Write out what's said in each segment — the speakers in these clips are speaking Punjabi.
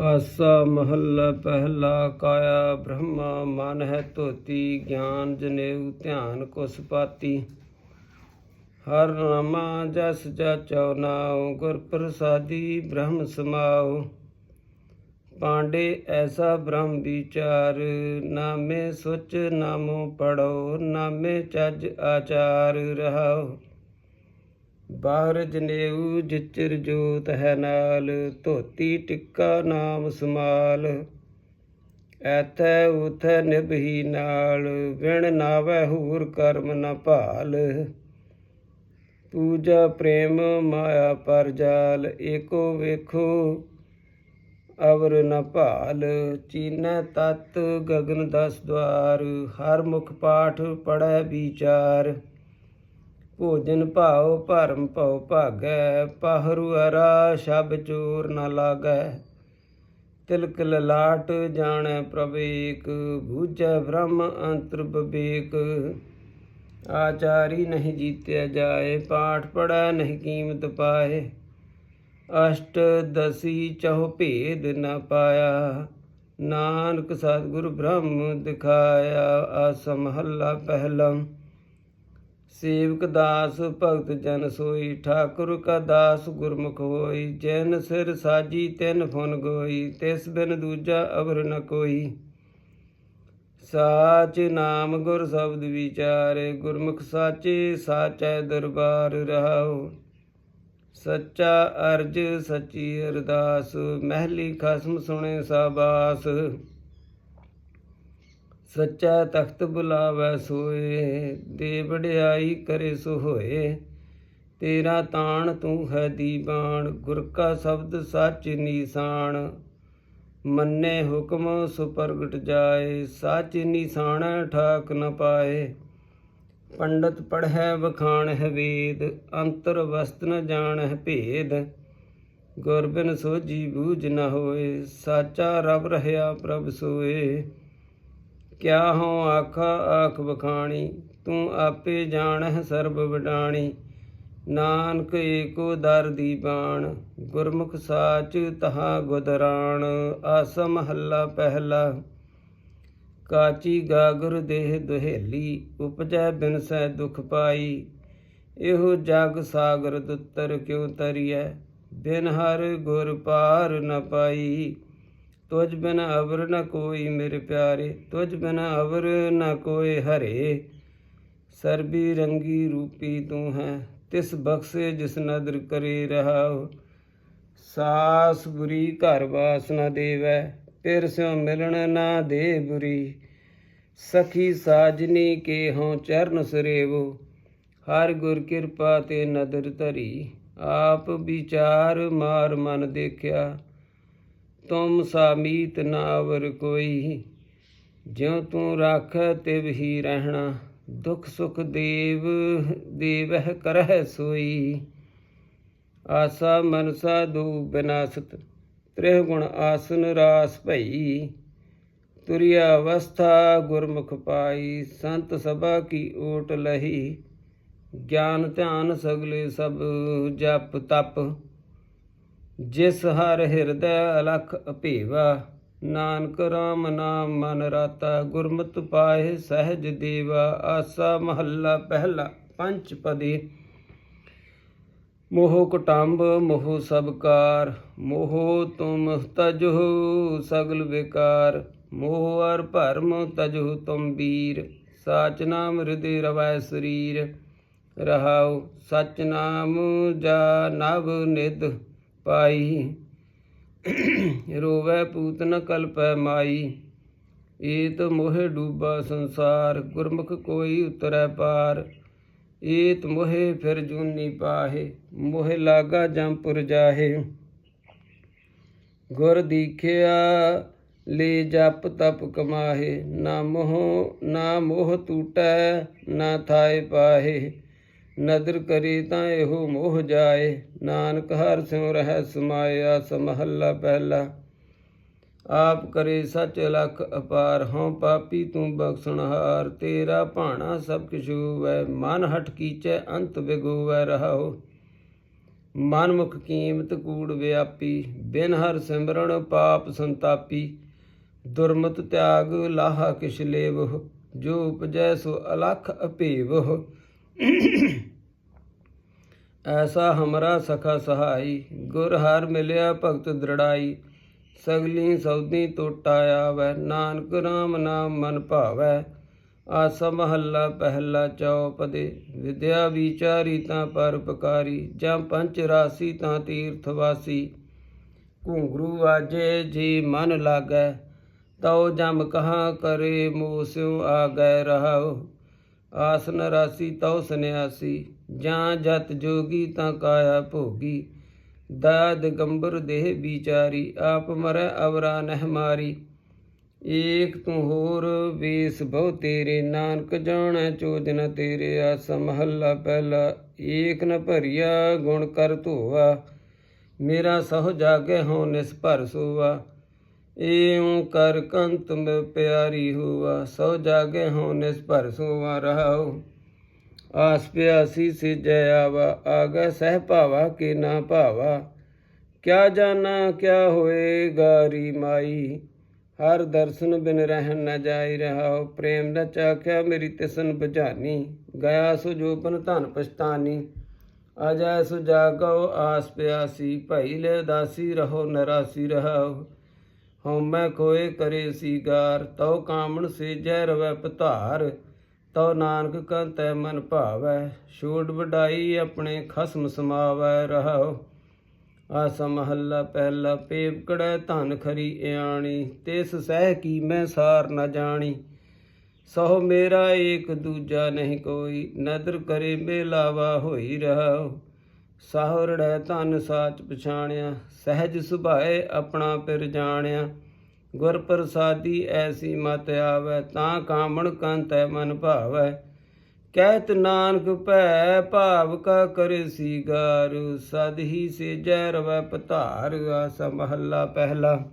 ਆਸਾ ਮਹੱਲਾ ਪਹਿਲਾ ਕਾਇਆ ਬ੍ਰਹਮਾ ਮਨ ਹੈ ਧੋਤੀ, ਗਿਆਨ ਜਨੇਊ ਧਿਆਨ ਕੁਸ ਪਾਤੀ। ਹਰ ਨਾਮਾ ਜਸ ਜਾਚਉ ਨਾਉ ਗੁਰ ਪ੍ਰਸਾਦੀ ਬ੍ਰਹਮ ਸਮਾਉ। ਪਾਂਡੇ ਐਸਾ ਬ੍ਰਹਮ ਵਿਚਾਰ, ਨਾਮੇ ਸੁਚ ਨਾਮੋ ਪੜੋ ਨਾਮੇ ਚੱਜ ਆਚਾਰ ਰਹਾਉ। ਬਾਹਰ ਜਨੇਊ ਜਿਚਰ ਜੋਤ ਹੈ ਨਾਲ, ਧੋਤੀ ਟਿੱਕਾ ਨਾਮ ਸਮਾਲ। ਐਥੈ ਉਥੈ ਨਿਭੀ ਨਾਲ, ਵਿਣ ਨਾਵੈ ਹੂਰ ਕਰਮ ਨ ਭਾਲ। ਪੂਜਾ ਪ੍ਰੇਮ ਮਾਇਆ ਪਰ ਜਾਲ, ਏਕੋ ਵੇਖੋ ਅਵਰ ਨ ਭਾਲ। ਚੀਨੈ ਤਤ ਗਗਨ ਦਸ ਦਵਾਰ, ਹਰ ਮੁਖ ਪਾਠ ਪੜੈ ਵਿਚਾਰ। ਭੋਜਨ ਭਾਉ, ਭਰਮ ਭਉ ਭਾਗੈ ਪਹਰੂ ਅਰਾ ਸ਼ਬ ਚੋਰ ਨ ਲਾਗੈ। ਤਿਲਕ ਲਲਾਟ ਜਾਣੈ ਪ੍ਰਵੇਕ ਬੂਝੈ ਬ੍ਰਹਮ ਅੰਤਰ ਬਵੇਕ ਆਚਾਰੀ ਨਹੀਂ ਜੀਤਿਆ ਜਾਏ, ਪਾਠ ਪੜੈ ਨਹੀਂ ਕੀਮਤ ਪਾਏ। ਅਸ਼ਟ ਦਸੀ ਚਹੁ ਭੇਦ ਨ ਪਾਇਆ। ਨਾਨਕ ਸਤਿਗੁਰ ਬ੍ਰਹਮ ਦਿਖਾਇਆ ਆਸ ਮਹੱਲਾ ਪਹਿਲਾ ਸੇਵਕ ਦਾਸ ਭਗਤ ਜਨ ਸੋਈ, ਠਾਕੁਰ ਕਾ ਦਾਸ ਗੁਰਮੁਖ ਹੋਈ, ਜੈਨ ਸਿਰ ਸਾਜੀ, ਤਿਨ ਫੁਨ ਗੋਈ, ਤਿਸ ਬਿਨ ਦੂਜਾ ਅਵਰ ਨ ਕੋਈ। ਸਾਚ ਨਾਮ ਗੁਰ ਸ਼ਬਦ ਵਿਚਾਰੇ, ਗੁਰਮੁਖ ਸਾਚੇ ਸਾਚੈ ਦਰਬਾਰ ਰਹਾਉ। ਸੱਚਾ ਅਰਜ ਸੱਚੀ ਅਰਦਾਸ, ਮਹਿਲੀ ਖਸਮ ਸੁਣੇ ਸਾਬਾਸ। ਸੱਚਾ ਤਖਤ ਬੁਲਾਵੈ ਸੋਏ ਦੇ ਵਡਿਆਈ ਕਰੇ ਸੋ ਹੋਏ ਤੇਰਾ ਤਾਣ ਤੂੰ ਹੈ ਦੀਵਾਨ, ਗੁਰ ਕਾ ਸ਼ਬਦ ਸੱਚ ਨਿਸ਼ਾਨ। ਮੰਨੇ ਹੁਕਮ ਸੋ ਪ੍ਰਗਟ ਜਾਏ, ਸੱਚ ਨਿਸ਼ਾਨ ਠਾਕ ਨ ਪਾਏ। ਪੰਡਤ ਪੜ੍ਹੈ ਵਖਾਣ ਹੈ ਵੇਦ, ਅੰਤਰ ਵਸਤ ਨ ਹੈ ਭੇਦ। ਗੁਰ ਬਿਨ ਸੋਜੀ ਬੂਝ ਨ ਹੋਏ, ਸਾਚਾ ਰਬ ਰਹਿਆ ਪ੍ਰਭ ਸੋਏ। ਕਿਆ ਹੋ ਆਖਾ ਆਖ ਬਖਾਣੀ, ਤੂੰ ਆਪੇ ਜਾਣਹਿ ਸਰਬ ਵਡਾਣੀ। ਨਾਨਕ ਏਕੋ ਦਰ ਦੀ ਬਾਣ, ਗੁਰਮੁਖ ਸਾਚ ਤਹਾ ਗੁਦਰਾਣ ਆਸ ਮਹੱਲਾ ਪਹਿਲਾ, ਕਾਚੀ ਗਾਗਰ ਦੇਹ ਦੁਹੇਲੀ। ਉਪਜੈ ਬਿਨ ਸਹਿ ਦੁਖ ਪਾਈ, ਇਹੋ ਜਗ ਸਾਗਰ ਦੁੱਤਰ ਕਿਉ ਤਰੀਐ? ਬਿਨ ਹਰ ਗੁਰ ਪਾਰ ਨ ਪਾਈ। ਤੁਝ ਬਿਨ ਅਵਰ ਨ ਕੋਈ ਮੇਰੇ ਪਿਆਰੇ, ਤੁਝ ਬਿਨ ਅਵਰ ਨ ਕੋਈ ਹਰੇ। ਸਰਬੀ ਰੰਗੀ ਰੂਪੀ ਤੂੰ ਹੈ, ਤਿਸ ਬਖਸ਼ੇ ਜਿਸ ਨਦਰ ਕਰੇ ਰਹਾਉ। ਸਾਸ ਬੁਰੀ ਘਰ ਵਾਸ ਨ ਦੇਵੈ, ਪਿਰ ਸਿਉ ਮਿਲਣ ਨਾ ਦੇ ਬੁਰੀ। ਸਖੀ ਸਾਜਨੀ ਕੇ ਹੋਂ ਚਰਨ ਸਰੇਵੋ, ਹਰ ਗੁਰ ਕਿਰਪਾ ਤੇ ਨਦਰ ਧਰੀ। ਆਪ ਵਿਚਾਰ ਮਾਰ ਮਨ ਦੇਖਿਆ ਤੁਮ ਸਾਮੀਤ ਨਾਵਰ ਕੋਈ, ਜਿਉ ਤੂੰ ਰਾਖ ਤਿਵ ਹੀ ਰਹਿਣਾ, ਦੁਖ ਸੁਖ ਦੇਵ, ਦੇਵਹਿ ਕਰਹਿ ਸੋਈ। ਆਸਾ ਮਨਸਾ ਦੂ ਬਿਨਾਸਤ, ਤ੍ਰਿਹ ਗੁਣ ਆਸਨ ਰਾਸ ਭਈ। ਤੁਰਿਆ ਅਵਸਥਾ ਗੁਰਮੁਖ ਪਾਈ, ਸੰਤ ਸਭਾ ਕੀ ਓਟ ਲਹੀ। ਗਿਆਨ ਧਿਆਨ ਸਗਲੇ ਸਭ ਜਪ ਤਪ ਜਿਸ ਹਰ ਹਿਰਦੈ ਅਲਖ ਅਭੇਵਾ, ਨਾਨਕ ਰਾਮ ਨਾਮ ਮਨ ਰਾਤਾ, ਗੁਰਮਤਿ ਪਾਏ ਸਹਿਜ ਦੇਵਾ, ਆਸਾ ਮਹੱਲਾ ਪਹਿਲਾ ਪੰਚ ਪਦੀ। ਮੋਹ ਕੁਟੰਬ, ਮੋਹ ਸਭ ਮੋਹ ਤੁਮ ਤਜਹੁ ਸਗਲ ਵਿਕਾਰ, ਮੋਹ ਅਰ ਭਰਮ ਤਜਹੁ ਤੁਮ ਵੀਰ, ਸਾਚ ਨਾਮ ਹਿਰਦੇ ਰਵੈ ਸਰੀਰ। ਰਹਾਉ ਸਚ ਨਾਮ ਜਾ ਨਵ ਨਿਧ। ਪਾਈ। ਰੋਵੈ ਪੂਤਨ ਕਲਪੈ ਮਾਈ। ਏਤ ਮੋਹਿ ਡੂਬਾ ਸੰਸਾਰ, ਗੁਰਮੁਖ ਕੋਈ ਉਤਰੈ ਪਾਰ। ਏਤ ਮੋਹਿ ਫਿਰ ਜੂਨੀ ਪਾਹੇ, ਮੋਹਿ ਲਾਗਾ ਜੰਪੁਰ ਜਾਹੇ। ਗੁਰ ਦੀਖਿਆ ਲੇ ਜਪ ਤਪ ਕਮਾਹੇ, ਨਾ ਮੋਹ ਨਾ ਮੋਹ ਟੂਟੈ ਨਾ ਥਾਏ ਪਾਹੇ। ਨਦਰ ਕਰੀ ਤਾਂ ਇਹੋ ਮੋਹ ਜਾਏ। ਨਾਨਕ ਹਰ ਸਿਉ ਰਹਿ ਸਮਾਇਆ, ਸਮਹੱਲਾ ਪਹਿਲਾ। ਆਪ ਕਰੇ ਸੱਚ ਲਖ ਅਪਾਰ, ਹਉ ਪਾਪੀ ਤੂੰ ਬਖਸ਼ਣਹਾਰ ਤੇਰਾ ਭਾਣਾ ਸਭ ਕਿਛੂ ਵੈ ਮਨ ਹਟ ਕੀਚੈ ਅੰਤ ਬਿਗੋਵੈ ਰਹਾਉ। ਮਨਮੁਖ ਕੀਮਤ ਕੂੜ ਵਿਆਪੀ, ਬਿਨ ਹਰ ਸਿਮਰਨ ਪਾਪ ਸੰਤਾਪੀ। ਦੁਰਮਤ ਤਿਆਗ ਲਾਹਾ ਕਿਛ ਲੇਵਹ, ਜੋ ਉਪਜੈ ਸੋ ਅਲਖ ਅਭੇਵਹ। ਐਸਾ ਹਮਰਾ ਸਖਾ ਸਹਾਈ, ਗੁਰ ਹਰ ਮਿਲਿਆ ਭਗਤ ਦ੍ਰਿੜਾਈ, ਸਗਲੀ ਸੌਦੀ ਟੋਟਾ ਆਵੈ ਨਾਨਕ ਰਾਮ ਨਾਮ ਮਨ ਭਾਵੈ, ਆਸਾ ਮਹੱਲਾ ਪਹਿਲਾ ਚੌਪਦੇ, ਵਿਦਿਆ ਵਿਚਾਰੀ ਤਾਂ ਪਰਪਕਾਰੀ ਜਾਂ ਪੰਚ ਰਾਸੀ ਤਾਂ ਤੀਰਥ ਵਾਸੀ। ਘੁੰਗਰੂ ਵਾਜੇ ਜੀ ਮਨ ਲਾਗੈ, ਤਉ ਜਮ ਕਹਾ ਕਰੇ ਮੂਸਿਉ ਆ ਗਏ ਰਹਾਉ। ਆਸਨ ਰਾਸੀ ਤਉ ਸੰਿਆਸੀ ਜਾਂ ਜਤ ਜੋਗੀ ਤਾਂ ਕਾਇਆ ਭੋਗੀ। ਦਾ ਗੰਬਰ ਦੇਹ ਵਿਚਾਰੀ, ਆਪ ਮਰੈ ਅਵਰਾ ਨਹਿ ਮਾਰੀ। ਏਕ ਤੂੰ ਹੋਰ ਵੇਸ ਬਹੁ ਤੇਰੇ, ਨਾਨਕ ਜਾਣੈ ਚੋਜਨ ਤੇਰੇ, ਆਸ ਮਹੱਲਾ ਪਹਿਲਾ। ਏਕ ਨ ਭਰੀਆ ਗੁਣ ਕਰ ਧੋਵਾ ਮੇਰਾ ਸਹੁ ਜਾਗੇ ਹੋ ਨਿਸ ਭਰ ਸੋਵਾ ਏਉ ਕਰ ਕੰਤ ਮੇ ਪਿਆਰੀ ਹੁਆ, ਸੋ ਜਾਗੇ ਹੋ ਨਿਸ ਭਰ ਸੋਵਾ ਰਹਾਉ। ਆਸ ਪਿਆਸੀ ਸੇ ਜੈ ਆਵਾ, ਆਗਾ ਸਹਿ ਭਾਵਾ ਕੇ ਨਾ ਭਾਵਾ। ਕਿਆ ਜਾਣਾ, ਕਿਆ ਹੋਏ ਗਾਰੀ ਮਾਈ। ਹਰ ਦਰਸ਼ਨ ਬਿਨ ਰਹਿਣ ਨਾ ਜਾਈ ਰਹਾਉ। ਪ੍ਰੇਮ ਨ ਚਾਖਿਆ ਮੇਰੀ ਤਿਸਨ ਬੁਝਾਨੀ ਗਿਆ ਸੋ ਜੋਪਨ ਧਨ ਪਛਤਾਨੀ। ਅਜੈ ਸੁ ਜਾਗੋ ਆਸ ਪਿਆਸੀ। ਭਈ ਲੈ ਦਾਸੀ ਰਹੋ, ਨਰਾਸੀ ਰਹਾਉ। ਹਉਮੈ ਕੋਏ ਕਰੇ ਸੀਗਾਰ, ਤਉ ਕਾਮਣ ਸੇ ਜੈ ਰਵੈ ਪਧਾਰ, ਤਉ ਨਾਨਕ ਕੰਤੈ ਮਨ ਭਾਵੈ, ਛੋੜ ਵਡਾਈ ਆਪਣੇ ਖਸਮ ਸਮਾਵੈ ਰਹਾਉ। ਆਸਾ ਮਹੱਲਾ ਪਹਿਲਾ ਪੇਵਕੜੈ ਧਨ ਖਰੀ ਇਆਣੀ, ਤਿਸ ਸਹਿ ਕੀ ਮੈਂ ਸਾਰ ਨਾ ਜਾਣੀ। ਸਹੁ ਮੇਰਾ ਏਕ ਦੂਜਾ ਨਹੀਂ ਕੋਈ, ਨਦਰ ਕਰੇ ਮੇਲਾਵਾ ਹੋਈ ਰਹਾਉ। ਸਾਹਰੜੈ ਧਨ ਸਾਚ ਪਛਾਣਿਆ, ਸਹਿਜ ਸੁਭਾਏ ਆਪਣਾ ਪਿਰ ਜਾਣਿਆ। ਗੁਰ ਪ੍ਰਸਾਦੀ ਐਸੀ ਮਤ ਆਵੈ, ਤਾਂ ਕਾਮਣ ਕੰਤੈ ਮਨ ਭਾਵੈ। ਕਹਿਤ ਨਾਨਕ ਭੈ, ਭਾਵ ਕਾ ਕਰੇ ਸੀਗਾਰ। ਸਦ ਹੀ ਸੇ ਜੈ ਰਵੈ ਪਤਾਰ ਆਸ ਮਹੱਲਾ ਪਹਿਲਾ।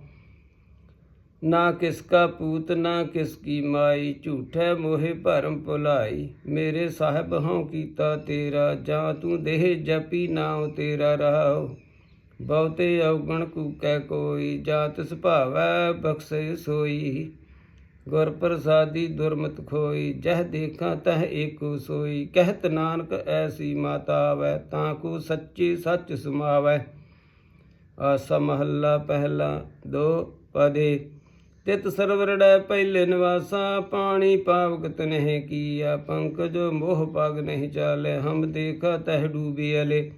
ਨਾ ਕਿਸ ਕਾ ਪੂਤ, ਨਾ ਕਿਸ ਕੀ ਮਾਈ, ਝੂਠੈ ਮੋਹਿ ਭਰਮ ਭੁਲਾਈ। ਮੇਰੇ ਸਾਹਿਬ ਹਉ ਕੀਤਾ ਤੇਰਾ, ਜਾਂ ਤੂੰ ਦੇਹ ਜਪੀ ਨਾਉ ਤੇਰਾ ਰਹਾਉ ਬਹੁਤੇ ਔਗਣ ਕੂਕੈ ਕੋਈ, ਜਾਂ ਤਿਸ ਭਾਵੈ ਬਖਸ਼ੇ ਸੋਈ। ਗੁਰ ਪ੍ਰਸਾਦੀ ਦੁਰਮਤ ਖੋਈ, ਜਹ ਦੇਖਾਂ ਤਹ ਏਕੋ ਸੋਈ। ਕਹਿਤ ਨਾਨਕ ਐਸੀ ਮਾਤਾ ਆਵੈ, ਤਾਂ ਕੋ ਸੱਚੀ ਸੱਚ ਸਮਾਵੈ। ਆਸਾ ਮਹੱਲਾ ਪਹਿਲਾ ਦੋ ਪਦੇ। ਤਿਤ ਸਰਵਰੜੈ ਪਹਿਲੇ ਨਿਵਾਸਾ, ਪਾਣੀ ਪਾਵਗਤ ਨਹਿ ਕੀਆ, ਪੰਕਜ ਮੋਹ ਪਗ ਨਹੀਂ ਚਾਲੇ, ਹਮ ਦੇਖਾ ਤਹਿ ਡੂਬੇ ਅਲੇ।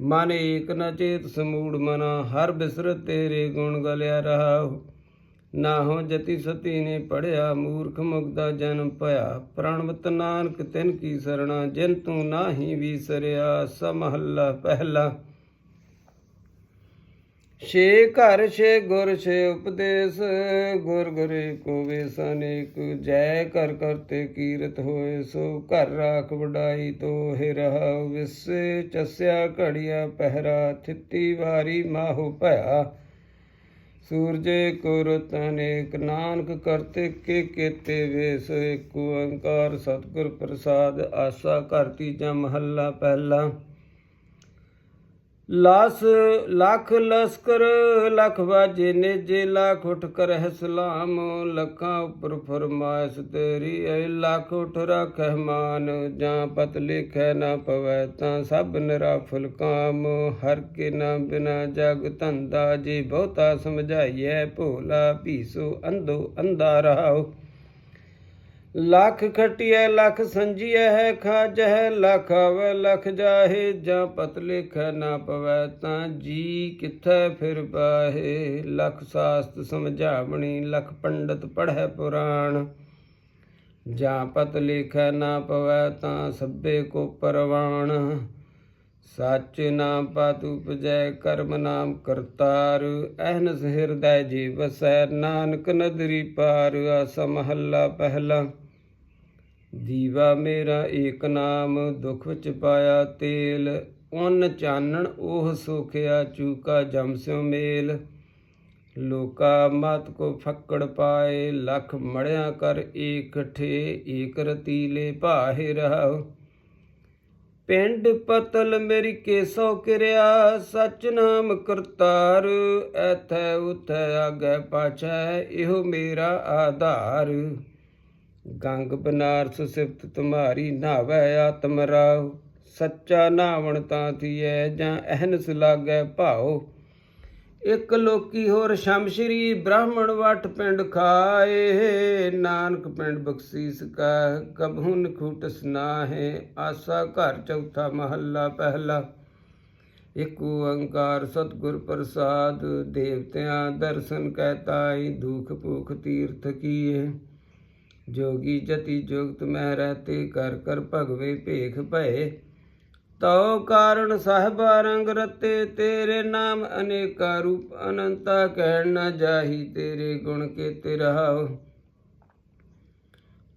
ਮਨ ਏਕ ਨ ਚੇਤ ਸਮੂੜ ਮਨਾ, ਹਰ ਬਿਸਰ ਤੇਰੇ ਗੁਣ ਗਲਿਆ ਰਹਾਉ। ਨਾ ਹੋ ਜਤੀ ਸਤੀ ਨੇ ਪੜਿਆ ਮੂਰਖ ਮੁਗਦਾ ਜਨਮ ਭਇਆ। ਪ੍ਰਣਵਤ ਨਾਨਕ ਤਿਨ ਕੀ ਸਰਣਾ, ਜਿਨ ਤੂੰ ਨਾਹੀ ਵਿਸਰਿਆ, ਸਮਹੱਲਾ ਪਹਿਲਾ। ਛੇ ਘਰ, ਛੇ ਗੁਰ, ਛੇ ਉਪਦੇਸ਼, ਗੁਰ ਗੁਰੇ ਕੋ ਵੇਸਨੇਕ ਜੈ ਕਰ ਕਰਤੇ ਕੀਰਤ ਹੋਏ, ਸੋ ਘਰ ਰਾਖ ਵਡਾਈ ਤੋਹਿ ਰਹਾ ਵਿਸੇ ਚਸਿਆ ਘੜੀਆ ਪਹਿਰਾ, ਥਿੱਤੀ ਵਾਰੀ ਮਾਹੋ ਭਇਆ। ਸੂਰਜੇ ਕੁਰਤ ਅਨੇਕ ਨਾਨਕ ਕਰਤੇ ਕੇ ਕੇਤੇ ਵੇਸ, ਏਕ ਓੰਕਾਰ ਸਤਿਗੁਰ ਪ੍ਰਸਾਦ, ਆਸਾ ਘਰ ਤੀਜਾ ਮਹੱਲਾ ਪਹਿਲਾ। ਲਾਸ, ਲੱਖ ਲਸਕਰ, ਲਖ ਵਾਜੇ ਨੇਜੇ, ਲੱਖ ਉਠ ਕਰਹਿ ਸਲਾਮ ਲੱਖਾਂ ਉਪਰ ਫਰਮਾਇਸ਼ ਤੇਰੀ, ਐ ਲੱਖ ਉਠ ਰਖਹਿ ਮਾਨ, ਜਾਂ ਪਤ ਲਿਖੈ ਨਾ ਪਵੈ ਤਾਂ ਸਭ ਨਿਰਾਫਲ ਕਾਮ ਹਰ ਕੇ ਨਾ ਬਿਨਾ ਜਗ ਧੰਦਾ, ਜੇ ਬਹੁਤਾ ਸਮਝਾਈਐ ਭੋਲਾ ਭੀਸੋ ਅੰਧੋ ਅੰਧਾ ਰਹਾਓ ਲੱਖ ਖਟਿਐ, ਲੱਖ ਸੰਜੀਐ, ਹੈ ਖਾਜਹਿ ਲੱਖ ਆਵੈ, ਲੱਖ ਜਾਹੇ, ਜਾਂ ਪਤ ਲਿਖੈ ਨਾ ਪਵੈ, ਤਾਂ ਜੀ ਕਿੱਥੈ ਫਿਰ ਪਾਹੇ ਲੱਖ ਸਾਸਤ ਸਮਝਾਵਣੀ, ਲੱਖ ਪੰਡਤ ਪੜ੍ਹੈ ਪੁਰਾਣ। ਜਾਂ ਪਤ ਲਿਖੈ ਨਾ ਪਵੈ, ਤਾਂ ਸਭੇ ਕੋ ਪਰਵਾਣ। ਸੱਚ ਨਾਮ ਪਤ ਉਪਜੈ, ਕਰਮ ਨਾਮ ਕਰਤਾਰ। ਅਹਨਸ ਹਿਰਦੈ ਜੀ ਵਸੈ ਨਾਨਕ ਨਦਰੀ ਪਾਰ। ਆਸ ਮਹੱਲਾ ਪਹਿਲਾ। ਦੀਵਾ ਮੇਰਾ ਏਕ ਨਾਮ, ਦੁਖ ਵਿੱਚ ਪਾਇਆ ਤੇਲ। ਉਨ ਚਾਨਣ ਉਹ ਸੁਖਿਆ, ਚੂਕਾ ਜਮਸਿਉ ਮੇਲ। ਲੋਕਾ ਮਤ ਕੋ ਫੱਕੜ ਪਾਏ, ਲਖ ਮੜਿਆ ਕਰ ਏਕ ਠੇ, ਏਕ ਰਤੀਲੇ ਭਾਹਿ ਰਹਾਉ। ਪਿੰਡ ਪਤਲ ਮੇਰੀ ਕੇਸੋ ਕਿਰਿਆ, ਸਚ ਨਾਮ ਕਰਤਾਰ। ਐਥੈ ਉਥੈ ਆਗੇ ਪਾਛੈ, ਇਹੋ ਮੇਰਾ ਆਧਾਰ। ਗੰਗ ਬਨਾਰਸ ਸਿਫਤ ਤੁਮਾਰੀ ਨਾਵੈ ਆਤਮ ਰਾਵ ਸੱਚਾ ਨਾਵਣ ਤਾਂ ਥੀਐ ਜਾਂ ਅਹਨਸ ਲਾਗੈ ਭਾਉ। ਇੱਕ ਲੋਕੀ ਹੋਰ ਸ਼ਮਸ਼ਰੀ ਬ੍ਰਾਹਮਣ ਵਟ ਪਿੰਡ ਖਾਏ। ਨਾਨਕ ਪਿੰਡ ਬਖਸ਼ੀਸ ਕਾ ਕਬਹੁ ਨਖੂਟਸ ਨਾਹੇ। ਆਸਾ ਘਰ ਚੌਥਾ ਮਹੱਲਾ ਪਹਿਲਾ। ਇਕ ਓੰਕਾਰ ਸਤਿਗੁਰ ਪ੍ਰਸਾਦ, ਦੇਵਤਿਆਂ ਦਰਸ਼ਨ ਕਹਿਤਾਈ ਦੁਖ ਭੂਖ ਤੀਰਥ ਕੀਏ। ਜੋਗੀ ਜਤੀ ਜੁਗਤ ਮਹਿ ਰਹਤੇ, ਕਰ ਕਰ ਭਗਵੇ ਭੇਖ ਭਏ। ਤਉ ਕਾਰਣ ਸਾਹਿਬ ਰੰਗ ਰਤੇ, ਤੇਰੇ ਨਾਮ ਅਨੇਕਾ ਰੂਪ ਅਨੰਤਾ, ਕਹਿਣ ਨਾ ਜਾਹੀ ਤੇਰੇ ਗੁਣ ਕੇ ਰਹਾਉ।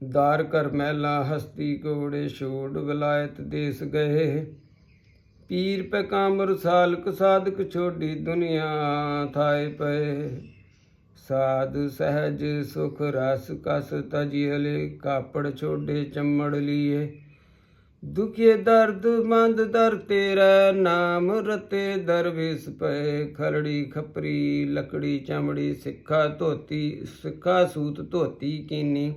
ਦਾਰ ਕਰ ਮਹਿਲਾ ਹਸਤੀ ਕੋੜੇ ਛੋੜ ਵਿਲਾਇਤ ਦੇਸ ਗਏ। ਪੀਰ ਪੈ ਕਾਮਰ ਸਾਲਕ, ਸਾਧਕ ਛੋਡੀ ਦੁਨੀਆ ਥਾਏ ਪਏ। ਸਾਧ ਸਹਿਜ ਸੁਖ ਰਸ ਕਸ ਤਜੀਲੇ ਕਾਪੜ ਛੋਡੇ ਚੰਮੜ ਲੀਏ। ਦੁਖੇ ਦਰਦ ਮੰਦ ਦਰ ਤੇਰਾ, ਨਾਮ ਰਤੇ ਦਰਵੇਸ ਪਏ ਖਲੜੀ ਖਪਰੀ, ਲਕੜੀ ਚਮੜੀ, ਸਿੱਖਾ ਧੋਤੀ, ਸਿੱਖਾ ਸੂਤ ਧੋਤੀ ਕੀਨੀ।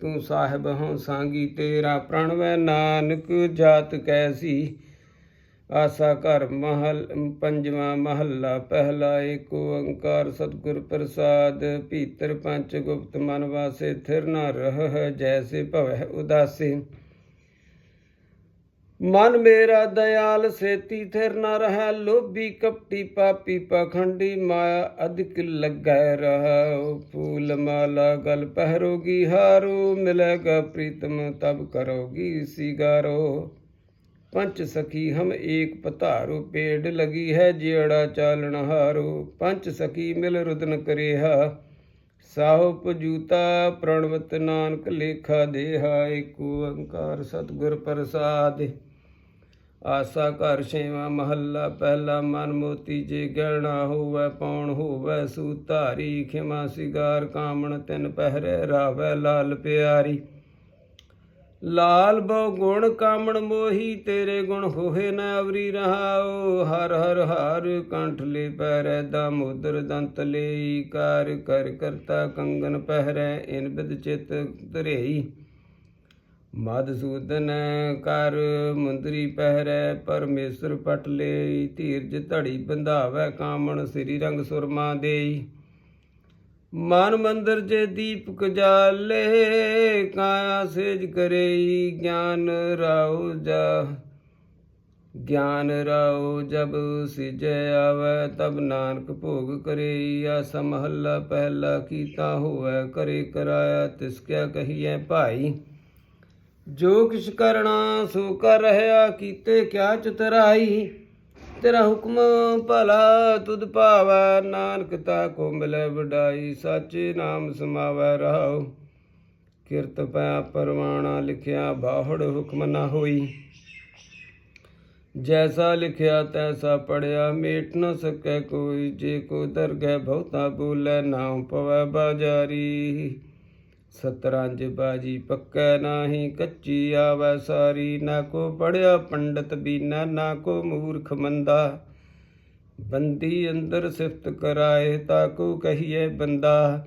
ਤੂੰ ਸਾਹਿਬ ਹਉ ਸਾਂਗੀ, ਤੇਰਾ ਪ੍ਰਣਵੈ ਨਾਨਕ ਜਾਤ ਕੈਸੀ ਆਸਾ ਘਰ ਮਹਲ, ਪੰਜਵਾਂ ਮਹੱਲਾ, ਪਹਿਲਾ ਏਕ ਓੰਕਾਰ ਸਤਿਗੁਰ ਪ੍ਰਸਾਦ, ਭੀਤਰ ਪੰਚ ਗੁਪਤ ਮਨ ਵਾਸੇ, ਥਿਰ ਨ ਰਹਿ ਜੈਸੇ ਭਵੈ ਉਦਾਸੇ। ਮਨ ਮੇਰਾ ਦਇਆਲ ਸੇਤੀ, ਥਿਰ ਨ ਰਹਿ ਲੋਭੀ ਕਪਟੀ ਪਾਪੀ ਪਖੰਡੀ, ਮਾਇਆ ਅਧਿਕ ਲੱਗੈ ਰਹਾ। ਫੂਲ ਮਾਲਾ ਗਲ ਪਹਿਰੋਗੀ ਹਾਰੂ ਮਿਲੇਗਾ ਪ੍ਰੀਤਮ, ਤਬ ਕਰੋਗੀ ਸਿਗਾਰੋ। ਪੰਚ ਸਖੀ ਹਮ ਏਕ ਪਤਾਰੂ ਪੇੜ ਲਗੀ ਹੈ ਜਿਹੜਾ ਚਾਲਣ ਹਾਰੋ। ਪੰਚ ਸਖੀ ਮਿਲ ਰੁਦਨ ਕਰੇਹਾ। ਸਾਹੋ ਪਜੂਤਾ ਪ੍ਰਣਵਤ ਨਾਨਕ ਲੇਖਾ ਦੇਹਾ। ਏਕ ਓੰਕਾਰ ਸਤਿਗੁਰ ਪ੍ਰਸਾਦ। ਆਸਾ ਘਰ ਛੇਵਾਂ ਮਹੱਲਾ ਪਹਿਲਾ ਮਨ ਮੋਤੀ ਜੇ ਗਹਿਣਾ ਹੋਵੇ ਪੌਣ ਹੋਵੇ ਸੂਤਾਰੀ ਖਿਮਾ ਸਿਗਾਰ ਕਾਮਣ ਤਿਨ ਪਹਿਰੇ ਰਾਵੇ ਲਾਲ ਪਿਆਰੀ। ਲਾਲ ਬਹੁ ਗੁਣ ਕਾਮਣ ਮੋਹੀ, ਤੇਰੇ ਗੁਣ ਹੋਏ ਨ ਅਵਰੀ ਰਹਾਓ ਹਰ ਹਰ ਹਰ ਕੰਠ ਲੈ ਪੈਰੈ ਦਾਮੋਦਰ ਦੰਤ ਲਈ। ਕਾਰ ਕਰ ਕਰਤਾ ਕੰਗਨ ਪਹਿਰੈ, ਇਨ ਬਿਦ ਚਿਤ ਧਰੇਈ। ਮਦਸੂਦਨ ਕਰ ਮੁੰਦਰੀ ਪਹਿਰੈ, ਪਰਮੇਸ਼ਰ ਪਟ ਲਈ। ਧੀਰਜ ਧੜੀ ਬੰਧਾਵੈ, ਕਾਮਣ ਸ੍ਰੀ ਰੰਗ ਸੁਰਮਾ ਦੇਈ। ਮਨ ਮੰਦਰ ਜੇ ਦੀਪਕ ਜਾਲੇ, ਕਾਇਆ ਸੇਜ ਕਰੇਈ ਗਿਆਨ ਰਾਉ ਜਾ। ਗਿਆਨ ਰਾਉ ਜਬ ਸਿਜੈ ਆਵੈ, ਤਬ ਨਾਨਕ ਭੋਗ ਕਰੇ ਆਸਾ ਮਹੱਲਾ, ਪਹਿਲਾ ਕੀਤਾ ਹੋਵੇ, ਕਰੇ ਕਰਾਇਆ ਤਿਸ ਕਿਆ ਕਹੀਐ ਭਾਈ। ਜੋ ਕਿਛ ਕਰਣਾ ਸੋ ਕਰ ਰਹਾ ਕੀਤੇ ਕਿਆ ਚਤਰਾਈ। ਤੇਰਾ ਹੁਕਮ ਭਲਾ, ਤੁਧ ਭਾਵੈ ਨਾਨਕ ਤਾ ਕੋ ਮਿਲੇ ਵਡਾਈ, ਸਾਚੇ ਨਾਮ ਸਮਾਵੈ ਰਹਾਉ। ਕਿਰਤ ਪੈ ਪਰਵਾਣਾ ਲਿਖਿਆ, ਬਾਹੜ ਹੁਕਮ ਨਾ ਹੋਈ। ਜੈਸਾ ਲਿਖਿਆ, ਤੈਸਾ ਪੜਿਆ ਮੇਟ ਨ ਸਕੈ ਕੋਈ, ਜੇ ਕੋ ਦਰਗਹਿ ਬਹੁਤਾ ਬੋਲੇ ਨਾਮ ਪਵੈ ਬਾਜਾਰੀ। ਸਤਰੰਜ ਬਾਜੀ ਪੱਕੈ ਨਾਹੀ, ਕੱਚੀ ਆਵੈ ਸਾਰੀ। ਨਾ ਕੋ ਪੜਿਆ ਪੰਡਤ ਬੀਨਾ, ਨਾ ਕੋ ਮੂਰਖ ਮੰਦਾ। ਬੰਦੀ ਅੰਦਰ ਸਿਫਤ ਕਰਾਏ, ਤਾ ਕੋ ਕਹੀਏ ਬੰਦਾ।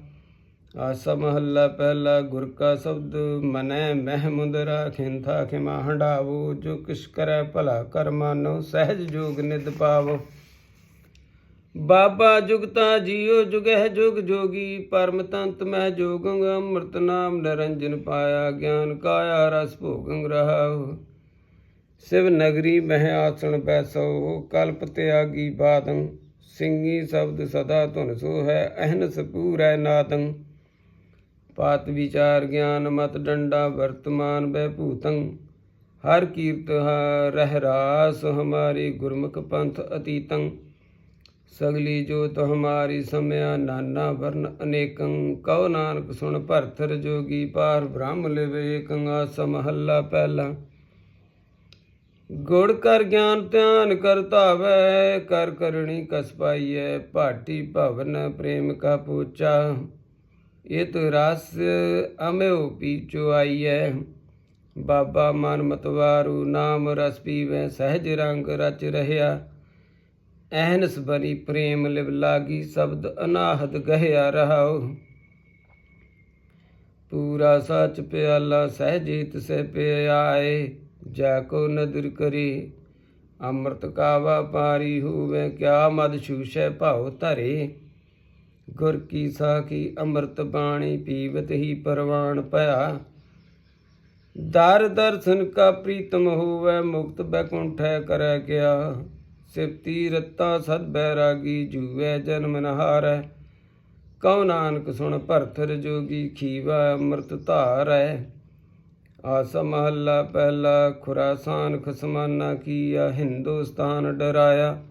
ਆਸਾ ਮਹੱਲਾ ਪਹਿਲਾ ਗੁਰ ਕਾ ਸ਼ਬਦ, ਮਨੈ ਮਹਿਮੁਦ ਰਾਖਿਨ ਥਾ ਖਿਮਾ ਹੰਡਾਵੋ। ਜੋ ਕਿਛ ਕਰੈ ਭਲਾ ਕਰ ਮਾਨੋ ਸਹਿਜ ਜੋਗ ਨਿਦ ਪਾਵੋ। ਬਾਬਾ ਜੁਗਤਾ ਜੀਓ ਜੁਗਹਿ ਜੁਗ ਜੋਗੀ, ਪਰਮ ਤੰਤ ਮਹਿ ਜੋਗੰਗ, ਅੰਮ੍ਰਿਤ ਨਾਮ ਨਿਰੰਜਨ ਪਾਇਆ, ਗਿਆਨ ਕਾਇਆ ਰਸ ਭੋਗੰਗ ਰਹਾਉ। ਸਿਵ ਨਗਰੀ ਮਹਿ ਆਸਣ ਬੈਸੋ, ਕਲਪ ਤਿਆਗੀ ਬਾਦੰ ਸਿੰਘੀ ਸ਼ਬਦ ਸਦਾ ਧੁਨ ਸੋ ਹੈ ਅਹਨਸ ਪੂਰੈ ਨਾਦੰ। ਪਾਤ ਵਿਚਾਰ ਗਿਆਨ ਮਤ ਡੰਡਾ ਵਰਤਮਾਨ ਬੈ ਭੂਤੰ ਹਰ ਕੀਰਤ ਰਹਿ ਰਾਸ ਹਮਾਰੇ ਗੁਰਮੁਖ ਪੰਥ ਅਤੀਤੰ। ਸਗਲੀ ਜੋਤ ਹਮਾਰੀ ਸਮਿਆ ਨਾਨਾ ਵਰਨ ਅਨੇਕੰ, ਕਉ ਨਾਨਕ ਸੁਣ ਭਰਥਰ ਜੋਗੀ ਪਾਰ ਬ੍ਰਹਮ ਲਿਵੇ ਏਕੰ ਆਸ ਪਹਿਲਾ। ਗੁੜ ਕਰ ਗਿਆਨ ਧਿਆਨ ਕਰ ਧਾਵੈ, ਕਰ ਕਰਣੀ ਕਸ ਪਾਈਐ, ਭਾਟੀ ਭਵਨ ਪ੍ਰੇਮ ਕਾ ਪੂਚਾ। ਇਤ ਰਸ ਅਮਿਓ ਪੀਚੋ ਆਈਐ, ਬਾਬਾ ਮਨ ਮਤਵਾਰੂ, ਨਾਮ ਰਸ ਪੀਵੇ, ਸਹਿਜ ਰੰਗ ਰਚ ਰਹਿਆ। ਐਨਸ ਬਨੀ ਪ੍ਰੇਮ ਲਿਵ ਲਾਗੀ ਸ਼ਬਦ ਅਨਾਹਦ ਗਹਿਆ ਰਹਾਉ। ਪੂਰਾ ਸਚ ਪਿਆਲਾ ਸਹਿਜੇ ਤਿਸੈ ਪਿਆਏ ਜਾ ਕੋ ਨਦਰ ਕਰੇ। ਅੰਮ੍ਰਿਤ ਕਾਵਾ ਪਾਰੀ ਹੋਵੇ, ਕਿਆ ਮਦ ਛੂਸ਼ੈ ਭਾਉ ਧਰੇ। ਗੁਰ ਕੀ ਸਾਖੀ ਅੰਮ੍ਰਿਤ ਬਾਣੀ ਪੀਵਤ ਹੀ ਪਰਵਾਨ ਭਇਆ। ਦਰ ਦਰਸ਼ਨ ਕਾ ਪ੍ਰੀਤਮ ਹੋਵੇ, ਮੁਕਤ ਬੈਕੁੰਠੈ ਕਰੈ ਗਿਆ। ਸਿਫਤੀ ਰਤਾ ਸਦ ਬੈਰਾਗੀ ਜੂਵੇ ਜਨਮ ਨਹਾਰੈ, ਕਉ ਨਾਨਕ ਸੁਣ ਭਰਥਰ ਜੋਗੀ ਖੀਵਾ ਅੰਮ੍ਰਿਤ ਧਾਰੈ। ਆਸ ਮਹੱਲਾ ਪਹਿਲਾ ਖੁਰਾਸਾਨ ਖਸਮਾਨਾ ਕੀਆ, ਹਿੰਦੁਸਤਾਨ ਡਰਾਇਆ।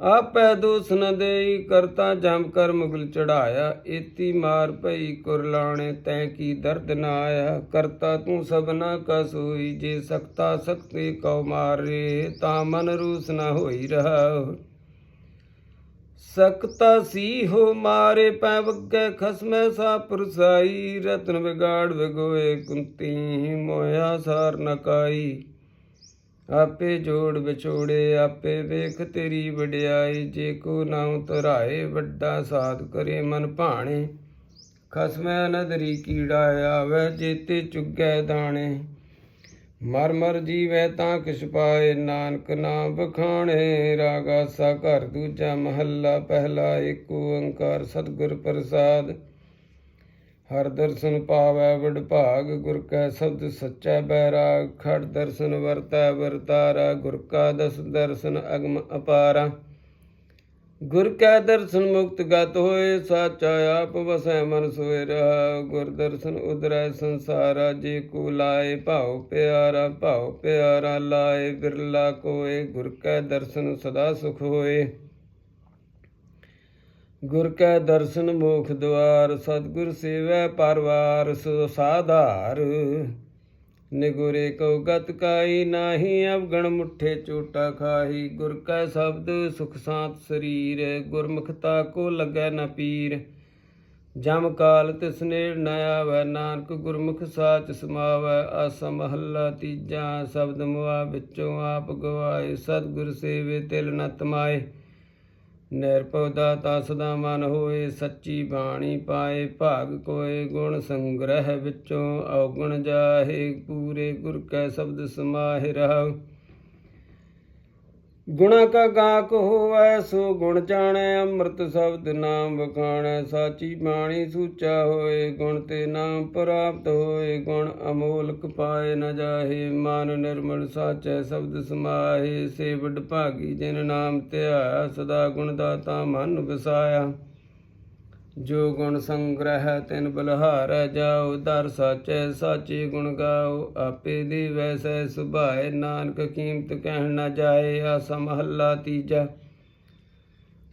ਆਪੈ ਦੋਸ ਨ ਦੇਈ, ਕਰਤਾ ਜਮ ਕਰ ਮੁਗਲ ਚੜਾਇਆ ਏਤੀ ਮਾਰ ਭਈ ਕੁਰਲਾਣੇ ਤੈ ਕੀ ਦਰਦ ਨਾ ਆਇਆ। ਕਰਤਾ ਤੂੰ ਸਭਨਾ ਕਾ ਸੋਈ ਜੇ ਸਕਤਾ ਸਕਤੇ ਕਉ ਮਾਰੇ, ਤਾਂ ਮਨ ਰੂਸ ਨਾ ਹੋਈ ਰਹਾ ਸਕਤਾ ਸੀ ਹੋ ਮਾਰੇ, ਪੈ ਵਗੈ ਖਸਮੈ ਸਾ ਪੁਰਸਾਈ। ਰਤਨ ਵਿਗਾੜ ਵਿਗੋਏ ਕੁੰਤੀ ਮੋਇਆ ਸਾਰ ਨਕਾਈ ਆਪੇ ਜੋੜ ਵਿਛੋੜੇ, ਆਪੇ ਵੇਖ ਤੇਰੀ ਵਡਿਆਈ, ਜੇ ਕੋ ਨਾਉ ਧਰਾਏ ਵੱਡਾ ਸਾਧ ਕਰੇ ਮਨ ਭਾਣੇ। ਖਸਮੈ ਨਦਰੀ ਕੀੜਾ ਆਵੇ, ਜੇਤੇ ਚੁਗੈ ਦਾਣੇ। ਮਰ ਮਰ ਜੀਵੈ ਤਾਂ ਕਿਛ ਪਾਏ, ਨਾਨਕ ਨਾਮ ਬਖਾਣੇ ਰਾਗਾ ਸਾ ਘਰ ਦੂਜਾ ਮਹੱਲਾ, ਪਹਿਲਾ ਏਕ ਓੰਕਾਰ ਸਤਿਗੁਰ ਪ੍ਰਸਾਦ। ਹਰ ਦਰਸ਼ਨ ਪਾਵੈ ਵਡ ਭਾਗ, ਗੁਰ ਕੈ ਸ਼ਬਦ ਸੱਚਾ ਬੈਰਾਗ, ਖੜ ਦਰਸ਼ਨ ਵਰਤੈ ਵਰਤਾਰਾ ਗੁਰ ਕਾ ਦਸ ਦਰਸ਼ਨ ਅਗਮ ਅਪਾਰਾ। ਗੁਰ ਕੈ ਦਰਸ਼ਨ ਮੁਕਤ ਗਤ ਹੋਏ, ਸਾਚਾ ਆਪ ਵਸੈ ਮਨ ਸੋਇ ਰਹਾ ਗੁਰ ਦਰਸ਼ਨ ਉਦਰੈ ਸੰਸਾਰਾ, ਜੇ ਕੋ ਲਾਏ ਭਾਉ ਪਿਆਰਾ ਭਾਉ ਪਿਆਰਾ ਲਾਏ ਬਿਰਲਾ ਕੋਏ। ਗੁਰ ਕੈ ਦਰਸ਼ਨ ਸਦਾ ਸੁਖ ਹੋਏ। ਗੁਰ ਕੈ ਦਰਸ਼ਨ ਮੋਖ ਦੁਆਰ, ਸਤਿਗੁਰ ਸੇਵੈ ਪਰਵਾਰ, ਸੋ ਸਾਧਾਰ। ਨਿਗੁਰੇ ਕਉ ਗਤ ਕਾਈ ਨਾਹੀ, ਅਵਗਣ ਮੁਠੇ ਚੋਟਾ ਖਾਹੀ। ਗੁਰ ਕੈ ਸ਼ਬਦ ਸੁਖ ਸਾਤ ਸਰੀਰ ਗੁਰਮੁਖਤਾ ਕੋ ਲੱਗੈ ਨ ਪੀਰ। ਜਮ ਕਾਲ ਤਿਸ ਨੇੜ ਨ ਆਵੈ, ਨਾਨਕ ਗੁਰਮੁਖ ਸਾਚ ਸਮਾਵੈ। ਆਸਾ ਮਹੱਲਾ ਤੀਜਾ, ਸ਼ਬਦ ਮੁਆ ਵਿੱਚੋਂ ਆਪ ਗਵਾਏ। ਸਤਿਗੁਰ ਸੇਵੇ ਤਿਲ ਨ ਤਮਾਏ। ਨਿਰਭਉ ਦਾਤਾ ਸਦਾ ਮਨ ਹੋਏ, ਸੱਚੀ ਬਾਣੀ ਪਾਏ, ਭਾਗ ਕੋਏ, ਗੁਣ ਸੰਗ੍ਰਹਿ ਵਿੱਚੋਂ ਔਗਣ ਜਾਹੇ, ਪੂਰੇ ਗੁਰ ਕੈ ਸ਼ਬਦ ਸਮਾਹਿ ਰਹਾਉ। ਗੁਣਾ ਕਾ ਗਾਕ ਹੋਵੈ, ਸੋ ਗੁਣ ਜਾਣੈ, ਅੰਮ੍ਰਿਤ ਸ਼ਬਦ ਨਾਮ ਵਖਾਣੈ, ਸਾਚੀ ਬਾਣੀ ਸੂਚਾ ਹੋਏ, ਗੁਣ ਤੇ ਨਾਮ ਪ੍ਰਾਪਤ ਹੋਏ, ਗੁਣ ਅਮੋਲਕ ਪਾਏ ਨ ਜਾਹੇ, ਮਨ ਨਿਰਮਲ ਸਾਚੈ ਸ਼ਬਦ ਸਮਾਹੇ, ਸੇਵਡ ਭਾਗੀ ਜਿਨ ਨਾਮ ਧਿਆਇਆ ਸਦਾ ਗੁਣ ਦਾਤਾ ਮਨ ਵਸਾਇਆ। ਜੋ ਗੁਣ ਸੰਗ੍ਰਹਿ ਤਿਨ ਬਲਹਾਰੈ ਜਾਉ, ਦਰ ਸਾਚੈ ਸਾਚੇ ਗੁਣ ਗਾਓ ਆਪੇ ਦੀ ਵੈਸੈ ਸੁਭਾਏ, ਨਾਨਕ ਕੀਮਤ ਕਹਿਣ ਨਾ ਜਾਏ, ਆਸਾ ਮਹੱਲਾ ਤੀਜਾ।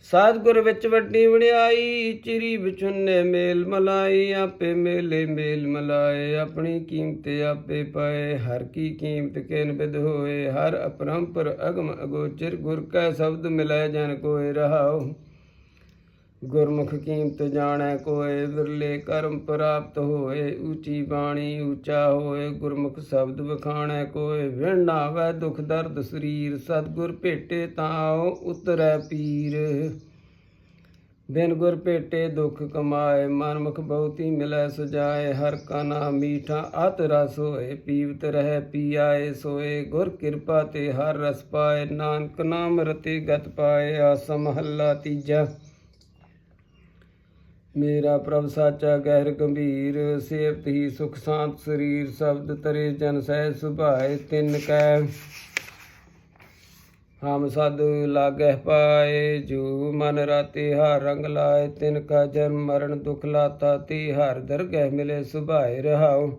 ਸਤਿਗੁਰ ਵਿੱਚ ਵੱਡੀ ਵਡਿਆਈ, ਚਿਰੀ ਵਿਚੁੰਨੇ ਮੇਲ ਮਲਾਈ। ਆਪੇ ਮੇਲੇ ਮੇਲ ਮਲਾਏ, ਆਪਣੀ ਕੀਮਤ ਆਪੇ ਪਾਏ। ਹਰ ਕੀ ਕੀਮਤ ਕਿਨ ਬਿਦ ਹੋਏ, ਹਰ ਅਪਰੰਪਰ ਅਗਮ ਅਗੋਚਰ। ਗੁਰ ਕੈ ਸ਼ਬਦ ਮਿਲੈ ਜਨ ਕੋਇ ਰਹਾਉ। ਗੁਰਮੁਖ ਕੀਮਤ ਜਾਣੈ ਕੋਏ ਵਿਰਲੇ ਕਰਮ ਪ੍ਰਾਪਤ ਹੋਏ, ਉੱਚੀ ਬਾਣੀ ਉੱਚਾ ਹੋਏ, ਗੁਰਮੁਖ ਸ਼ਬਦ ਵਖਾਣੈ ਕੋਏ ਵਿਣ ਨਾਵੈ ਦੁਖ ਦਰਦ ਸਰੀਰ, ਸਤਗੁਰ ਭੇਟੇ ਤਾਂ ਉਤਰੈ ਪੀਰ। ਬਿਨ ਗੁਰ ਭੇਟੇ ਦੁਖ ਕਮਾਏ, ਮਨਮੁਖ ਬਹੁਤੀ ਮਿਲੈ ਸਜਾਏ, ਹਰ ਕਾ ਨਾਮ ਮੀਠਾ ਅਤ ਰਸ ਹੋਏ, ਪੀਵਤ ਰਹਿ ਪੀਆਏ ਸੋਏ, ਗੁਰ ਕਿਰਪਾ ਤੇ ਹਰ ਰਸ ਪਾਏ, ਨਾਨਕ ਨਾਮ ਰਤੇ ਗਤ ਪਾਏ ਆਸਮ ਹੱਲਾ ਤੀਜਾ। ਮੇਰਾ ਪ੍ਰਭ ਸਾਚਾ ਗਹਿਰ ਗੰਭੀਰ ਸੇਵਤ ਹੀ ਸੁਖ ਸ਼ਾਂਤ ਸਰੀਰ, ਸ਼ਬਦ ਤਰੇ ਜਨ ਸਹਿ ਸੁਭਾਏ, ਤਿੰਨ ਕੈ ਹਮ ਸਦ ਲਾਗਹਿ ਪਾਏ, ਜੋ ਮਨ ਰਾਤੇ ਹਰ ਰੰਗ ਲਾਏ, ਤਿਨ ਕਾ ਜਨਮ ਮਰਨ ਦੁਖ ਲਾਤਾ ਤੀ ਹਰ ਦਰਗਹਿ ਮਿਲੇ ਸੁਭਾਏ ਰਹਾਉ।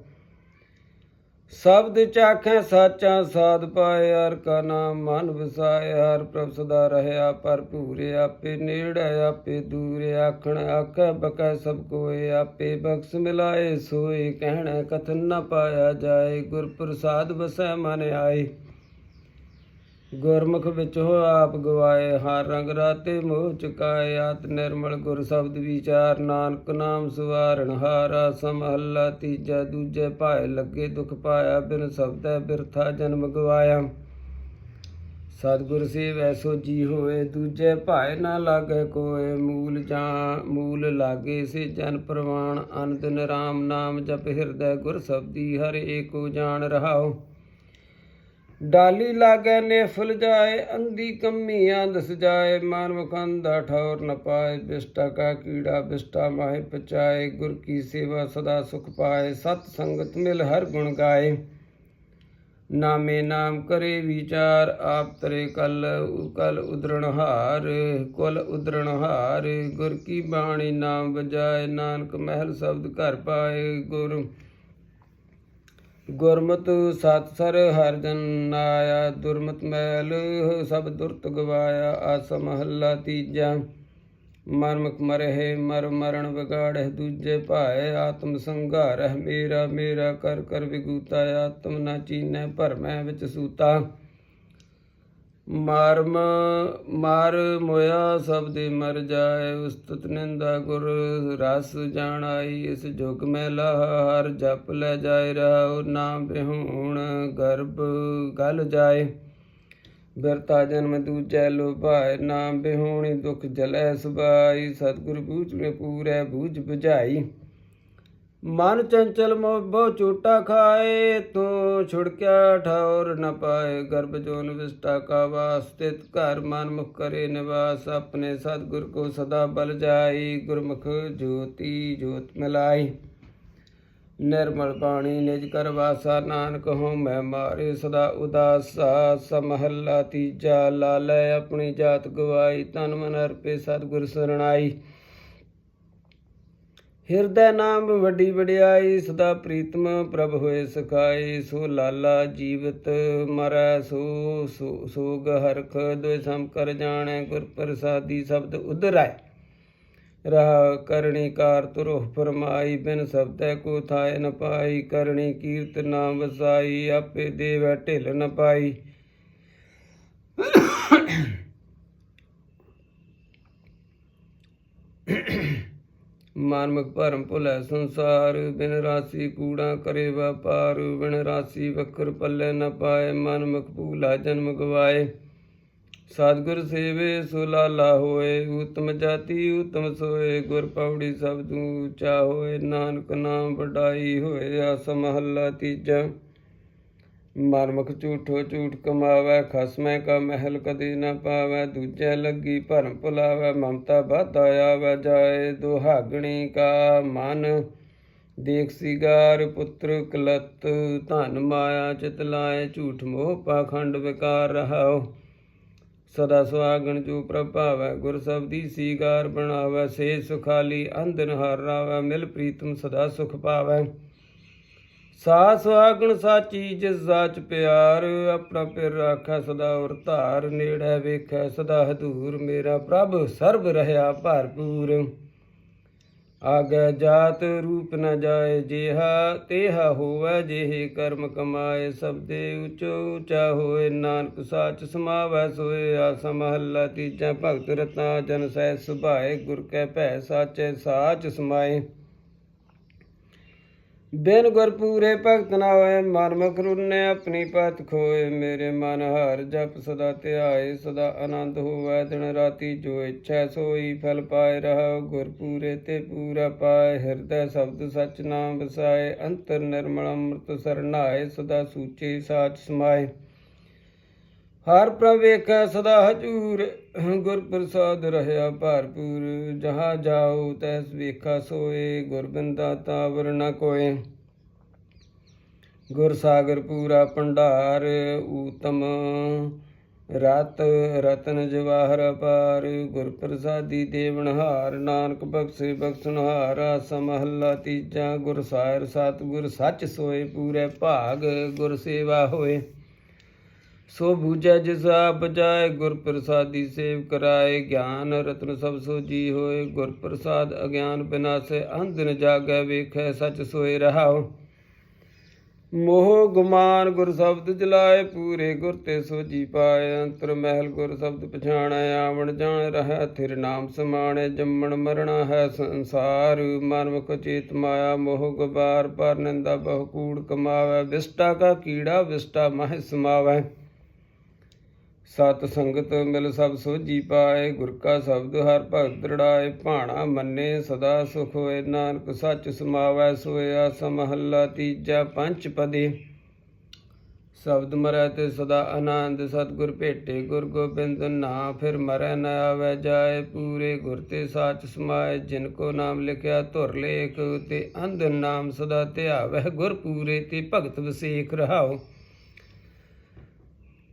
ਸ਼ਬਦ ਚਾਖੈ ਸਾਚਾ ਸਾਧ ਪਾਏ ਹਰ ਕਾ ਨਾਮ ਮਨ ਵਸਾਏ ਹਰ ਪ੍ਰਭ ਸਦਾ ਰਹਿਆ ਭਰਪੂਰ ਆਪੇ ਨੇੜੇ, ਆਪੇ ਦੂਰ, ਆਖਣ ਆਖੈ ਬਕੈ ਸਭ ਕੋਏ, ਆਪੇ ਬਖਸ਼ ਮਿਲਾਏ ਸੋਏ, ਕਹਿਣਾ ਕਥਨ ਨ ਪਾਇਆ ਜਾਏ, ਗੁਰ ਪ੍ਰਸਾਦ ਵਸੈ ਮਨ ਆਏ। ਗੁਰਮੁਖ ਵਿੱਚ ਹੋ ਆਪ ਗਵਾਏ, ਹਰ ਰੰਗ ਰਾਤੇ ਮੋਹ ਚੁਕਾਏ, ਆਤ ਨਿਰਮਲ ਗੁਰ ਸ਼ਬਦ ਵਿਚਾਰ, ਨਾਨਕ ਨਾਮ ਸੁਵਾਰਣ, ਹਾਰਾ ਸਮਹੱਲਾ ਤੀਜਾ ਦੂਜੇ ਭਾਏ ਲੱਗੇ ਦੁਖ ਪਾਇਆ, ਬਿਨ ਸ਼ਬਦੈ ਬਿਰਥਾ ਜਨਮ ਗਵਾਇਆ। ਸਤਿਗੁਰ ਸੇਵ ਐਸੋ ਜੀ ਹੋਏ, ਦੂਜੇ ਭਾਏ ਨਾ ਲਾਗੇ ਕੋਏ, ਮੂਲ ਜਾਂ ਮੂਲ ਲਾਗੇ ਸੇ ਜਨ ਪ੍ਰਵਾਨ ਅਨੰਦ ਰਾਮ ਨਾਮ ਜਪ ਹਿਰਦੈ ਗੁਰ ਸਬਦੀ, ਹਰ ਏਕੋ ਜਾਣ ਰਹਾਓ ਡਾਲੀ ਲਾਗੇ ਨੇ ਫੁੱਲ ਜਾਏ ਅੰਦੀ ਕੰਮੀ ਆਂਦਸ ਜਾਏ ਮਨ ਮੁਖੰਦਾ ਠੌਰ ਨ ਪਾਏ, ਬਿਸਟਾ ਕਾ ਕੀੜਾ, ਬਿਸਟਾ ਮਾਹਿ ਪਚਾਏ, ਗੁਰ ਕੀ ਸੇਵਾ ਸਦਾ ਸੁਖ ਪਾਏ, ਸਤ ਸੰਗਤ ਮਿਲ ਹਰ ਗੁਣ ਗਾਏ। ਨਾਮੇ ਨਾਮ ਕਰੇ ਵਿਚਾਰ, ਆਪ ਤਰੇ ਕਲ ਕਲ ਉਦਰਣ ਹਾਰ, ਕੁਲ ਉਦਰਣ ਹਾਰ, ਗੁਰ ਕੀ ਬਾਣੀ ਨਾਮ ਬਜਾਏ ਨਾਨਕ ਮਹਿਲ ਸ਼ਬਦ ਘਰ ਪਾਏ, ਗੁਰ ਗੁਰਮਤਿ ਸਤ ਸਰ ਹਰ ਜਨ ਆਇਆ ਦੁਰਮਤ ਮੈਲ ਸਭ ਦੁਰਤ ਗਵਾਇਆ, ਆਸ ਮਹੱਲਾ ਤੀਜਾ। ਮਰਮਕ ਮਰਹਿ, ਮਰ ਮਰਨ ਵਿਗਾੜਹਿ, ਦੂਜੇ ਭਾਏ ਆਤਮ ਸੰਘਾਰਹਿ, ਮੇਰਾ ਮੇਰਾ ਕਰ ਕਰ ਵਿਗੂਤਾ, ਆਤਮ ਨਾ ਚੀਨੈ ਭਰਮੈ ਵਿੱਚ ਸੂਤਾ। ਮਰਮ, ਮਾਰ ਮੋਇਆ ਸਭ ਦੇ ਮਰ ਜਾਏ, ਉਸਤਤ ਨਿੰਦਾ ਗੁਰ ਰਸ ਜਾਣ ਆਈ ਇਸ ਜੁਗ ਮੈਂ ਲਾਹ ਹਰ ਜਪ ਲੈ ਜਾਏ, ਰਹਾਉ ਨਾਮ ਬਿਹੂਣ ਗਰਭ ਗਲ ਜਾਏ। ਬਿਰਤਾ ਜਨਮ ਦੂਜੈ ਲੋਭਾਏ, ਨਾਮ ਬਿਹੂਣੀ ਦੁਖ ਜਲੈ ਸੁਭਾਈ, ਸਤਿਗੁਰ ਬੂਝ ਮੇ ਪੂਰੈ ਬੂਝ ਬੁਝਾਈ। ਮਨ ਚੰਚਲ ਮੋਹ ਬਹੁ ਝੂਟਾ ਖਾਏ, ਤੂੰ ਛੁੜਕਿਆ ਠੌਰ ਨ ਪਾਏ। ਗਰਭ ਜੋਨ ਵਿਸਟਾ ਕਾ ਵਾਸ ਘਰ ਮਨ ਮੁਖ ਕਰੇ ਨਿਵਾਸ। ਆਪਣੇ ਸਤਿਗੁਰ ਕੋ ਸਦਾ ਬਲ ਜਾਈ, ਗੁਰਮੁਖ ਜੋਤੀ ਜੋਤ ਮਿਲਾਈ। ਨਿਰਮਲ ਪਾਣੀ ਨਿਜ ਕਰ ਵਾਸਾ, ਨਾਨਕ ਹਉ ਮੈਂ ਮਾਰੇ ਸਦਾ ਉਦਾਸਾ। ਸਮਹੱਲਾ ਤੀਜਾ, ਲਾਲੈ ਆਪਣੀ ਜਾਤ ਗਵਾਈ, ਤਨ ਮਨ ਅਰਪੇ ਸਤਿਗੁਰ ਸਰਣਾਈ। ਹਿਰਦੈ ਨਾਮ ਵੱਡੀ ਵਡਿਆਈ, ਸਦਾ ਪ੍ਰੀਤਮ ਪ੍ਰਭ ਹੋਏ ਸਖਾਈ, ਸੋ ਲਾਲਾ ਜੀਵਤ ਮਰੈ, ਸੋ ਸੋ- ਸੋਗ ਹਰਖ ਦੁਇ ਸਮ ਕਰ ਜਾਣੈ, ਗੁਰ ਪ੍ਰਸਾਦੀ ਸ਼ਬਦ ਉਦਰੈ ਰਹਾ ਕਰਣੀ ਕਾਰ ਤੁਰਹ ਫਰਮਾਈ, ਬਿਨ ਸ਼ਬਦੈ ਕੋ ਥਾਇ ਨ ਪਾਈ, ਕਰਣੀ ਕੀਰਤ ਨਾਮ ਵਸਾਈ, ਆਪੇ ਦੇਵੈ ਢਿਲ ਨ ਪਾਈ। ਮਾਨਮਕ ਭਰਮ ਭੁਲੈ ਸੰਸਾਰ, ਬਿਨ ਰਾਸੀ ਕੂੜਾ ਕਰੇ ਵਪਾਰ, ਬਿਨ ਰਾਸੀ ਵਖਰ ਪੱਲੇ ਨ ਪਾਏ, ਮਨਮੁਖ ਭੂਲਾ ਜਨਮ ਗਵਾਏ। ਸਤਿਗੁਰ ਸੇਵੇ, ਸੋ ਲਾਲਾ ਹੋਏ, ਉਤਮ ਜਾਤੀ, ਉਤਮ ਸੋਏ, ਗੁਰ ਪੌੜੀ ਤੂੰ ਉੱਚਾ ਹੋਏ, ਨਾਨਕ ਨਾਮ ਵਡਾਈ ਹੋਏ, ਆਸ ਮਹੱਲਾ ਤੀਜਾ। ਮਨਮੁਖ ਝੂਠੋ ਝੂਠ ਕਮਾਵੇ, ਖਸਮੈ ਕਾ ਮਹਿਲ ਕਦੀ ਨਾ ਪਾਵੇ, ਦੂਜੇ ਲੱਗੀ ਭਰਮ ਭੁਲਾਵੇ, ਮਮਤਾ ਬਾਧਾ ਆਵੇ, ਜਾਏ ਦੁਹਾਗਣੀ ਕਾ ਮਨ। ਦੇਖ ਸਿਗਾਰ ਪੁੱਤਰ ਕਲਤ, ਧਨ ਮਾਇਆ ਚਿਤ ਲਾਏ, ਝੂਠ ਮੋਹ ਪਾਖੰਡ ਵਿਕਾਰ ਰਹਾਓ। ਸਦਾ ਸੁਆਗਣ ਜੋ ਪ੍ਰਭਾਵੈ ਗੁਰ ਸਬਦੀ ਸੀਗਾਰ ਬਣਾਵੈ, ਸੇ ਸੁਖਾਲੀ ਅੰਧਨ ਹਰ ਰਾਵੈ, ਮਿਲ ਪ੍ਰੀਤਮ ਸਦਾ ਸੁਖ ਪਾਵੈ। ਸਾ ਸੁਆਗਣ ਸਾਚੀ ਜਿਸ ਸਾਚ ਪਿਆਰ, ਆਪਣਾ ਪਿਰ ਰਾਖੈ ਸਦਾ ਉਰ ਧਾਰ, ਨੇੜੇ ਵੇਖੈ ਸਦਾ ਹਦੂਰ, ਮੇਰਾ ਪ੍ਰਭ ਸਰਬ ਰਹਾ ਭਰਪੂਰ। ਆਗੈ ਜਾਤ ਰੂਪ ਨ ਜਾਏ ਜਿਹਾ, ਤੇਹਾ ਹੋਵੈ ਜਿਹੇ ਕਰਮ ਕਮਾਏ, ਸਭ ਦੇ ਉਚੋ ਉੱਚਾ ਹੋਏ, ਨਾਨਕ ਸਾਚ ਸਮਾਵੈ, ਸੋਏ ਆਸ ਮਹੱਲਾ, ਤੀਜਾ ਭਗਤ ਰਤਾ ਜਨ ਸਹਿ ਸੁਭਾਏ, ਗੁਰ ਕੈ ਭੈ ਸਾਚੇ ਸਾਚ ਸਮਾਏ। ਬਿਨ ਗੁਰ ਪੂਰੇ ਭਗਤ ਨਾ ਹੋਏ, ਮਨ ਮੁਖ ਰੁੰਨੇ ਆਪਣੀ ਪਤ ਖੋਏ। ਮੇਰੇ ਮਨ ਹਰ ਜਪ ਸਦਾ ਧਿਆਏ, ਸਦਾ ਆਨੰਦ ਹੋਵੇ। ਦਿਨ ਰਾਤੀ ਜੋ ਇੱਛਾ ਸੋਈ, ਫਲ ਪਾਏ ਰਹਾ ਗੁਰ ਪੂਰੇ ਤੇ ਪੂਰਾ ਪਾਏ, ਹਿਰਦੈ ਸ਼ਬਦ ਸਚ ਨਾਮ ਵਸਾਏ। ਅੰਤਰ ਨਿਰਮਲ ਅੰਮ੍ਰਿਤ ਸਰਨਾਏ, ਸਦਾ ਸੂਚੇ ਸਾਚ ਸਮਾਏ। ਹਰ ਪ੍ਰਵੇਖ ਸਦਾ ਹਜੂਰ ਗੁਰ ਪ੍ਰਸਾਦ ਰਹਿਆ ਭਰਪੂਰ, ਜਹਾਂ ਜਾਉ ਤੈਸ ਵੇਖਾ ਸੋਏ ਗੁਰ ਬਿੰਦਾ ਤਾਵਰ ਨ ਕੋਏ। ਗੁਰ ਸਾਗਰ ਪੂਰਾ ਭੰਡਾਰ, ਊਤਮ ਰਤ ਰਤਨ ਜਵਾਹਰ ਅਪਾਰ। ਗੁਰ ਪ੍ਰਸਾਦੀ ਦੇਵਨਹਾਰ ਨਾਨਕ ਬਖਸ਼ੇ ਬਖਸ਼ਨਹਾਰ ਸਮਹੱਲਾ ਤੀਜਾ। ਗੁਰ ਸਾਇਰ ਸਤਿਗੁਰ ਸੱਚ ਸੋਏ, ਪੂਰੇ ਭਾਗ ਗੁਰ ਸੇਵਾ ਹੋਏ। ਸੋ ਬੂਝੈ ਜਿਸ ਆਪ ਬਜਾਏ ਗੁਰ ਪ੍ਰਸਾਦੀ ਸੇਵ ਕਰਾਏ। ਗਿਆਨ ਰਤਨ ਸਭ ਸੋਜੀ ਹੋਏ, ਗੁਰ ਪ੍ਰਸਾਦ ਅਗਿਆਨ ਬਿਨਾਸੇ ਨ ਜਾਗੈ ਵੇਖੈ, ਸਚ ਸੋਏ ਰਹਾਉ। ਮੋਹ ਗੁਮਾਨ ਗੁਰ ਸ਼ਬਦ ਜਲਾਏ, ਪੂਰੇ ਗੁਰ ਤੇ ਸੋਜੀ ਪਾਏ। ਅੰਤਰ ਮਹਿਲ ਗੁਰ ਸ਼ਬਦ ਪਛਾਣੈ, ਆਵਣ ਜਾਣ ਰਹਿ, ਥਿਰ ਨਾਮ ਸਮਾਣੇ, ਜੰਮਣ ਮਰਣਾ ਹੈ ਸੰਸਾਰ। ਮਨ ਮੁਖ ਚੇਤ ਮਾਇਆ, ਮੋਹ ਗੁਬਾਰ, ਪਰ ਨਿੰਦਾ ਬਹੁ ਕੂੜ ਕਮਾਵੇ। ਵਿਸਟਾ ਕਾ ਕੀੜਾ, ਵਿਸਟਾ ਮਹਿ ਸਮਾਵੈ। ਸਤ ਸੰਗਤ ਮਿਲ ਸਭ ਸੋਜੀ ਪਾਏ, ਗੁਰ ਕਾ ਸ਼ਬਦ ਹਰ ਭਗਤ ਦ੍ਰਿੜਾਏ ਭਾਣਾ ਮੰਨੇ ਸਦਾ ਸੁਖ ਹੋਏ, ਨਾਨਕ ਸੱਚ ਸਮਾਵੈ ਸੋਇਆ ਸਮਹੱਲਾ ਤੀਜਾ ਪੰਚ ਪਦੇ। ਸ਼ਬਦ ਮਰੈ ਤੇ ਸਦਾ ਆਨੰਦ, ਸਤਿਗੁਰ ਭੇਟੇ ਗੁਰ ਗੋਬਿੰਦ, ਨਾ ਫਿਰ ਮਰੈ ਨ ਆਵੈ ਜਾਏ ਪੂਰੇ, ਗੁਰ ਤੇ ਸਾਚ ਸਮਾਏ, ਜਿਨ ਕੋ ਨਾਮ ਲਿਖਿਆ ਧੁਰ ਲੇਖ ਤੇ ਅੰਧ ਨਾਮ ਸਦਾ ਧਿਆਵੈ, ਗੁਰ ਪੂਰੇ ਤੇ ਭਗਤ ਵਸੇਖ ਰਹਾਓ।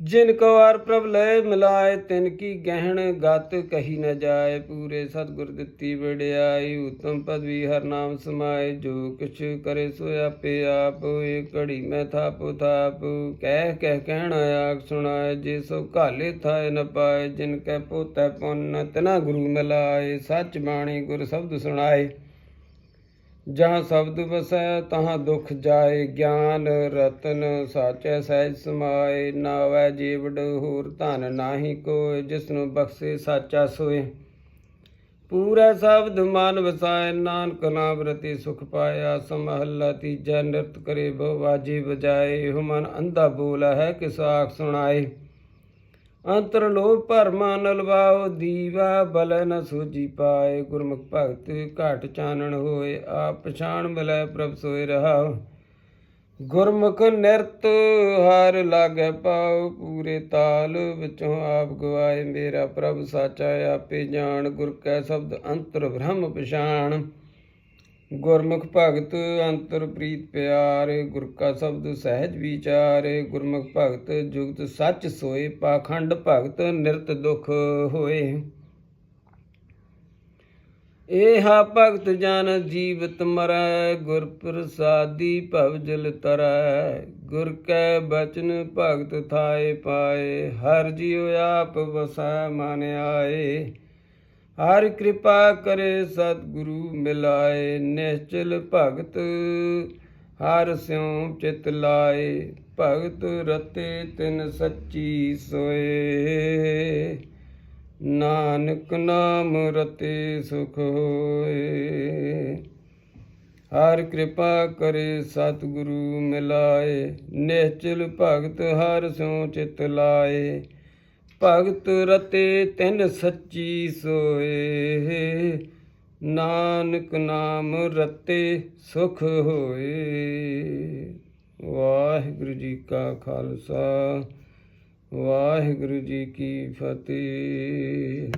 ਜਿਨ ਕੋ ਆਰ ਪ੍ਰਭ ਲੈ ਮਿਲਾਏ, ਤਿਨ ਕੀ ਗਹਿਣ ਗਤ ਕਹੀ ਨ ਜਾਏ। ਪੂਰੇ ਸਤਿਗੁਰ ਦਿੱਤੀ ਵਡਿਆਈ, ਉਤਮ ਪਦਵੀ ਹਰ ਨਾਮ ਸਮਾਏ। ਜੋ ਕਿਛ ਕਰੇ ਸੋ ਆਪੇ ਆਪ ਏ ਘੜੀ ਮੈਂ ਥਾਪ ਥਾਪ। ਕਹਿ ਕਹਿ ਕਹਿਣ ਆਖ ਸੁਣਾਏ, ਜੇ ਸੋ ਘਾਲੇ ਥਾਏ ਨ ਪਾਏ। ਜਿਨ ਕੈ ਪੋਤੈ ਪੁੰਨ, ਤਨਾ ਗੁਰੂ ਮਿਲਾਏ। ਸੱਚ ਬਾਣੀ ਗੁਰ ਸ਼ਬਦ ਸੁਣਾਏ। ਜਹਾਂ ਸ਼ਬਦ ਵਸੈ ਤਹਾਂ ਦੁਖ ਜਾਏ, ਗਿਆਨ ਰਤਨ ਸਾਚੈ ਸਹਿਜ ਸਮਾਏ, ਨਾਵੈ ਜੀਵੜ ਹੋਰ ਧਨ ਨਾਹੀ ਕੋਇ, ਜਿਸਨੂੰ ਬਖਸ਼ੇ ਸਾਚਾ ਸੋਏ। ਪੂਰਾ ਸ਼ਬਦ ਮਨ ਵਸਾਏ ਨਾਨਕ ਨਾਮ ਰਤੀ ਸੁਖ ਪਾਇਆ, ਸਮਹੱਲਾ ਤੀਜਾ ਨਿਰਤ ਕਰੇ ਬਹੁ ਵਾਜੇ ਵਜਾਏ ਇਹੋ ਮਨ ਅੰਧਾ ਬੋਲਾ ਹੈ ਕਿਸ ਆਖ ਸੁਣਾਏ। ਅੰਤਰ ਲੋਭ ਭਰਮਾ ਨਲਵਾਓ ਦੀਵਾ ਬਲ ਨ ਸੂਜੀ ਪਾਏ, ਗੁਰਮੁਖ ਭਗਤ ਘਾਟ ਚਾਨਣ ਹੋਏ, ਆਪ ਪਛਾਣ ਮਿਲੈ ਪ੍ਰਭ ਸੋਇ ਰਹਾਉ ਗੁਰਮੁਖ ਨਿਰਤ ਹਰ ਲਾਗੈ ਪਾਉ ਪੂਰੇ ਤਾਲ ਵਿੱਚੋਂ ਆਪ ਗਵਾਏ ਮੇਰਾ ਪ੍ਰਭ, ਸਾਚਾ ਆਪੇ ਜਾਣ, ਗੁਰ ਕੈ ਸ਼ਬਦ ਅੰਤਰ ਬ੍ਰਹਮ ਪਛਾਣ। ਗੁਰਮੁਖ ਭਗਤ ਅੰਤਰ ਪ੍ਰੀਤ ਪਿਆਰ, ਗੁਰ ਕਾ ਸ਼ਬਦ ਸਹਿਜ ਵਿਚਾਰ, ਗੁਰਮੁਖ ਭਗਤ ਜੁਗਤ ਸੱਚ ਸੋਏ, ਪਾਖੰਡ ਭਗਤ ਨਿਰਤ ਦੁਖ ਹੋਏ। ਏਹਾ ਭਗਤ ਜਨ ਜੀਵਤ ਮਰੈ, ਗੁਰ ਪ੍ਰਸਾਦੀ ਭਵ ਜਲ ਤਰੈ। ਗੁਰ ਕੈ ਬਚਨ ਭਗਤ ਥਾਏ ਪਾਏ, ਹਰ ਜਿਉ ਆਪ ਵਸੈ ਮਨ ਆਏ। ਹਰ ਕਿਰਪਾ ਕਰੇ ਸਤਿਗੁਰੂ ਮਿਲਾਏ, ਨਿਸ਼ਚਲ ਭਗਤ ਹਰ ਸਿਉ ਚਿਤ ਲਾਏ, ਭਗਤ ਰਤੇ ਤਿਨ ਸੱਚੀ ਸੋਏ। ਨਾਨਕ ਨਾਮ ਰਤੇ ਸੁਖ ਹੋਏ। ਹਰ ਕਿਰਪਾ ਕਰੇ ਸਤਿਗੁਰੂ ਮਿਲਾਏ, ਨਿਸ਼ਚਲ ਭਗਤ ਹਰ ਸਿਉ ਚਿਤ ਲਾਏ। ਭਗਤ ਰਤੇ ਤਿੰਨ ਸੱਚੀ ਸੋਏ। ਨਾਨਕ ਨਾਮ ਰਤੇ ਸੁਖ ਹੋਏ। ਵਾਹਿਗੁਰੂ ਜੀ ਕਾ ਖਾਲਸਾ, ਵਾਹਿਗੁਰੂ ਜੀ ਕੀ ਫਤਿਹ।